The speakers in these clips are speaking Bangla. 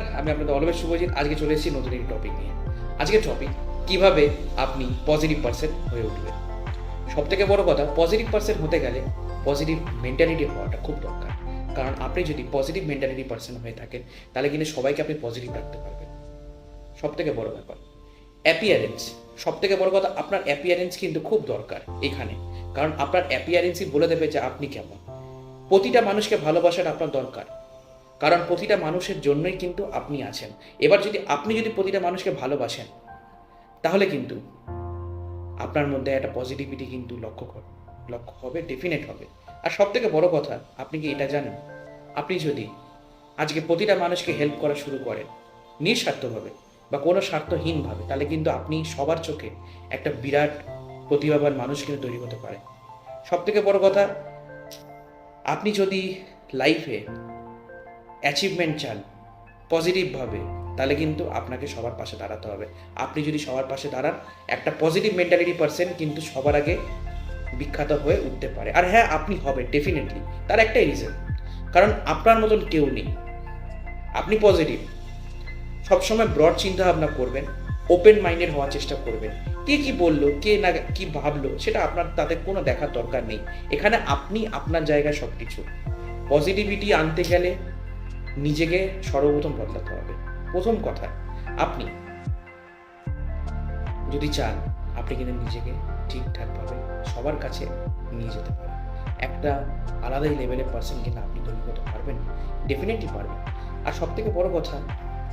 আমি আপনাদের অলওয়েজ শুভজিৎ। আজকে চলে এসেছি নতুন একটি টপিক নিয়ে। আজকের টপিক কীভাবে আপনি পজিটিভ পার্সন হয়ে উঠবেন? সব থেকে বড় কথা পজিটিভ পার্সন হতে গেলে পজিটিভ মেন্টালিটি হওয়াটা খুব দরকার। কারণ আপনি যদি পজিটিভ মেন্টালিটি পার্সন হয়ে থাকেন, তাহলে কিন্তু সবাইকে আপনি পজিটিভ রাখতে পারবেন। সব থেকে বড় ব্যাপার। অ্যাপিয়ারেন্স সব থেকে বড় কথা, আপনার অ্যাপিয়ারেন্স কিন্তু খুব দরকার এখানে। কারণ আপনার অ্যাপিয়ারেন্সই বলে দেবে যে আপনি কেমন। প্রতিটা মানুষকে ভালোবাসাটা আপনার দরকার। কারণ প্রতিটা মানুষের জন্যই কিন্তু আপনি আছেন। এবার যদি আপনি যদি প্রতিটা মানুষকে ভালোবাসেন, তাহলে কিন্তু আপনার মধ্যে একটা পজিটিভিটি কিন্তু লক্ষ্য কর লক্ষ্য হবে ডেফিনেট হবে। আর সব থেকে বড় কথা, আপনি কি এটা জানেন? আপনি যদি আজকে প্রতিটা মানুষকে হেল্প করা শুরু করেন, নিঃস্বার্থভাবে বা কোনো স্বার্থহীনভাবে, তাহলে কিন্তু আপনি সবার চোখে একটা বিরাট প্রতিভাবান মানুষ কিন্তু তৈরি হতে পারে সব থেকে বড় কথা, আপনি যদি লাইফে অ্যাচিভমেন্ট চান পজিটিভভাবে তাহলে কিন্তু আপনাকে সবার পাশে দাঁড়াতে হবে। আপনি যদি সবার পাশে দাঁড়ান, একটা পজিটিভ মেন্টালিটি পার্সন কিন্তু সবার আগে বিখ্যাত হয়ে উঠতে পারে। আর হ্যাঁ আপনি হবে ডেফিনেটলি তার একটাই রিজন কারণ আপনার মতন কেউ নেই। আপনি পজিটিভ সবসময় ব্রড চিন্তা ভাবনা করবেন ওপেন মাইন্ডেড হওয়ার চেষ্টা করবেন। কে কি বলল, কে না, কি ভাবলো, সেটা আপনার, তাদের কোনো দেখার দরকার নেই। এখানে আপনি আপনার জায়গায় সব কিছু পজিটিভিটি আনতে গেলে নিজেকে সর্বপ্রথম বদলাতে হবে। প্রথম কথা, আপনি যদি চান, আপনি কিন্তু নিজেকে ঠিকঠাকভাবে সবার কাছে নিয়ে যেতে পারেন। একটা আলাদাই লেভেলের পার্সন কিন্তু আপনি তৈরি করতে পারবেন ডেফিনেটলি পারবেন। আর সব থেকে বড় কথা,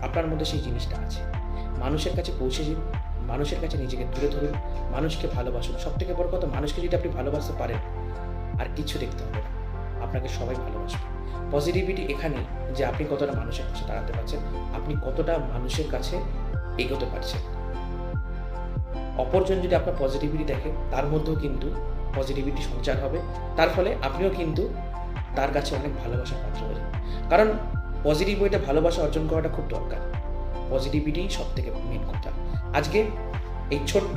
আপনার মধ্যে সেই জিনিসটা আছে। মানুষের কাছে পৌঁছে যান মানুষের কাছে নিজেকে তুলে ধরুন, মানুষকে ভালোবাসুন। সব থেকে বড় কথা, মানুষকে যদি আপনি ভালোবাসতে পারেন, আর কিছু দেখতে হবে না। আপনাকে সবাই ভালোবাসবে। পজিটিভিটি এখানে যে আপনি কতটা মানুষের কাছে দাঁড়াতে পারছেন, আপনি কতটা মানুষের কাছে এগোতে পারছেন। অপরজন যদি আপনার পজিটিভিটি দেখে, তার মধ্যেও কিন্তু পজিটিভিটি সঞ্চার হবে। তার ফলে আপনিও কিন্তু তার কাছে অনেক ভালোবাসা পাত্র হয়ে কারণ পজিটিভ ওয়েতে ভালোবাসা অর্জন করাটা খুব দরকার। পজিটিভিটি সব থেকে মেন কথা। আজকে এই ছোট্ট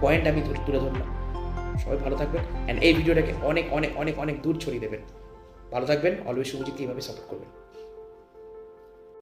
পয়েন্ট আমি তুলে ধরলাম। সবাই ভালো থাকবেন। অ্যান্ড এই ভিডিওটাকে অনেক অনেক অনেক অনেক দূর ছড়িয়ে দেবেন। ভালো থাকবেন অলওয়েজ শুভজিৎকে এইভাবে সাপোর্ট করবেন।